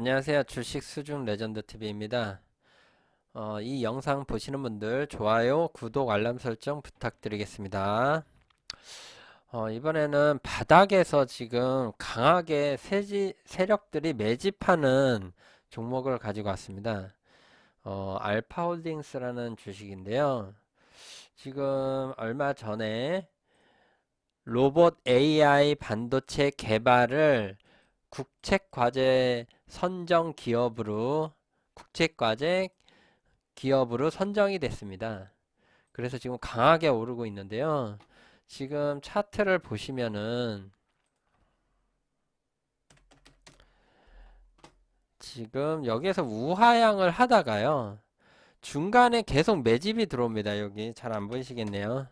안녕하세요. 주식 수중 레전드 TV입니다. 어, 이 영상 보시는 분들 좋아요, 구독, 알람 설정 부탁드리겠습니다. 어, 이번에는 바닥에서 지금 강하게 세지, 세력들이 매집하는 종목을 가지고 왔습니다. 어, 알파홀딩스라는 주식인데요. 지금 얼마 전에 로봇 AI 반도체 개발을 국책과제 선정 기업으로 국책과제 기업으로 선정이 됐습니다. 그래서 지금 강하게 오르고 있는데요. 지금 차트를 보시면은 지금 여기에서 우하향을 하다가요. 중간에 계속 매집이 들어옵니다. 여기 잘 안 보이시겠네요.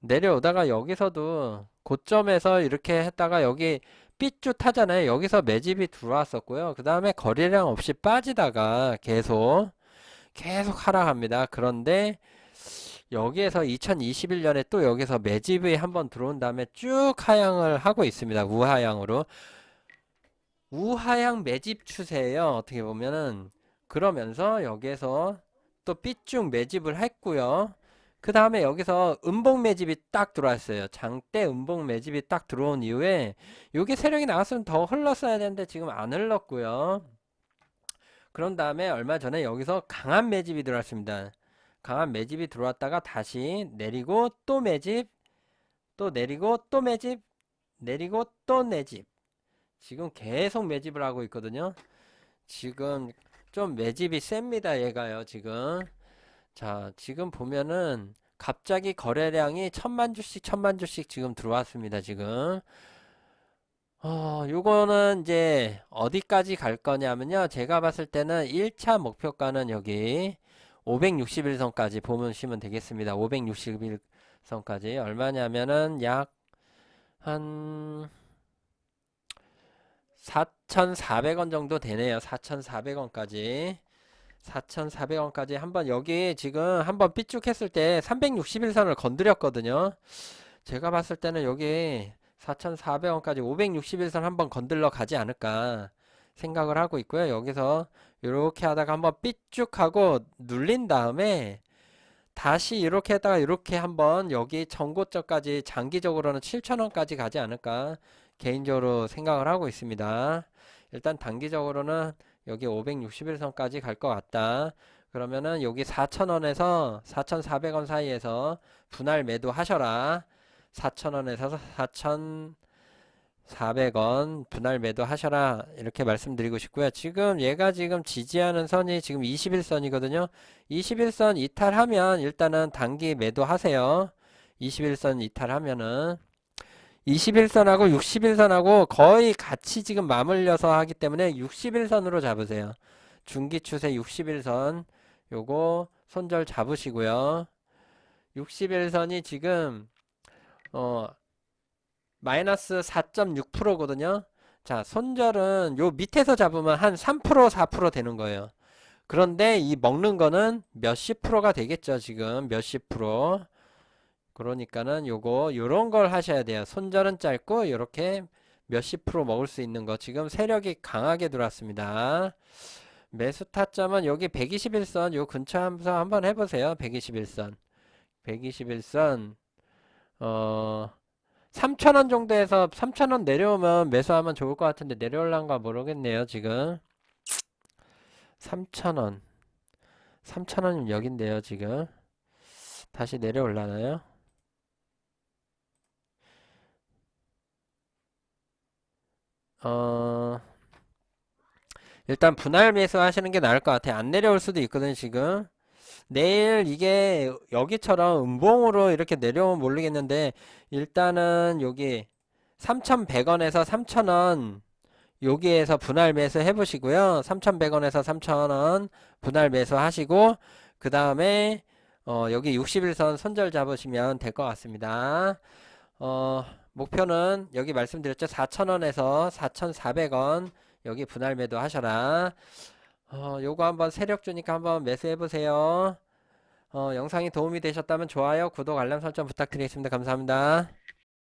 내려오다가 여기서도 고점에서 이렇게 했다가 여기 삐쭉 하잖아요. 여기서 매집이 들어왔었고요. 그 다음에 거래량 없이 빠지다가 계속 계속 하락합니다. 그런데 여기에서 2021년에 또 여기서 매집이 한번 들어온 다음에 쭉 하향을 하고 있습니다. 우하향으로. 우하향 매집 추세예요. 어떻게 보면은 그러면서 여기에서 또 삐쭉 매집을 했고요. 그 다음에 여기서 음봉 매집이 딱 들어왔어요. 장대 음봉 매집이 딱 들어온 이후에 요게 세력이 나왔으면 더 흘렀어야 되는데 지금 안 흘렀고요. 그런 다음에 얼마 전에 여기서 강한 매집이 들어왔습니다. 강한 매집이 들어왔다가 다시 내리고 또 매집, 또 내리고 또 매집, 내리고 또 매집. 지금 계속 매집을 하고 있거든요. 지금 좀 매집이 셉니다. 얘가요, 지금. 자, 지금 보면은 갑자기 거래량이 천만 주씩 천만 주씩 지금 들어왔습니다. 지금. 어, 요거는 이제 어디까지 갈 거냐면요. 제가 봤을 때는 1차 목표가는 여기 561선까지 보시면 되겠습니다. 561선까지 얼마냐면은 약 한 4,400원 정도 되네요. 4,400원까지. 4,400원까지 한번 여기 지금 한번 삐쭉 했을 때 361선을 건드렸거든요. 제가 봤을 때는 여기 4,400원까지 561선 한번 건들러 가지 않을까 생각을 하고 있고요. 여기서 이렇게 하다가 한번 삐쭉 하고 눌린 다음에 다시 이렇게 했다가 이렇게 한번 여기 전고점까지 장기적으로는 7,000원까지 가지 않을까 개인적으로 생각을 하고 있습니다. 일단 단기적으로는 여기 561선까지 갈 것 같다. 그러면은 여기 4,000원에서 4,400원 사이에서 분할 매도 하셔라. 4,000원에서 4,400원 분할 매도 하셔라. 이렇게 말씀드리고 싶고요. 지금 얘가 지금 지지하는 선이 지금 21선이거든요. 21선 이탈하면 일단은 단기 매도 하세요. 21선 이탈하면은 21선하고 61선하고 거의 같이 지금 맞물려서 하기 때문에 61선으로 잡으세요. 중기 추세 61선 요거 손절 잡으시고요. 61선이 지금 어 마이너스 4.6%거든요. 자, 손절은 요 밑에서 잡으면 한 3% 4% 되는 거예요. 그런데 이 먹는 거는 몇십 프로가 되겠죠, 지금 몇십 프로. 그러니까는 요거 요런 걸 하셔야 돼요. 손절은 짧고 요렇게 몇십 프로 먹을 수 있는 거 지금 세력이 강하게 들어왔습니다. 매수 타점은 여기 121선 요 근처 한번 한번 해보세요. 121선 121선 어 3,000원 정도에서 3,000원 내려오면 매수하면 좋을 것 같은데 내려올란가 모르겠네요. 지금 3,000원 3,000원이면 여긴데요. 지금 다시 내려올라나요? 어, 일단 분할 매수 하시는 게 나을 것 같아요. 안 내려올 수도 있거든, 지금. 내일 이게 여기처럼 음봉으로 이렇게 내려오면 모르겠는데, 일단은 여기 3,100원에서 3,000원, 여기에서 분할 매수 해보시고요. 3,100원에서 3,000원 분할 매수 하시고, 그 다음에, 어, 여기 61선 손절 잡으시면 될 것 같습니다. 어, 목표는 여기 말씀드렸죠. 4,000원에서 4,400원 여기 분할 매도 하셔라. 어, 요거 한번 세력 주니까 한번 매수해 보세요. 어, 영상이 도움이 되셨다면 좋아요, 구독, 알람 설정 부탁드리겠습니다. 감사합니다.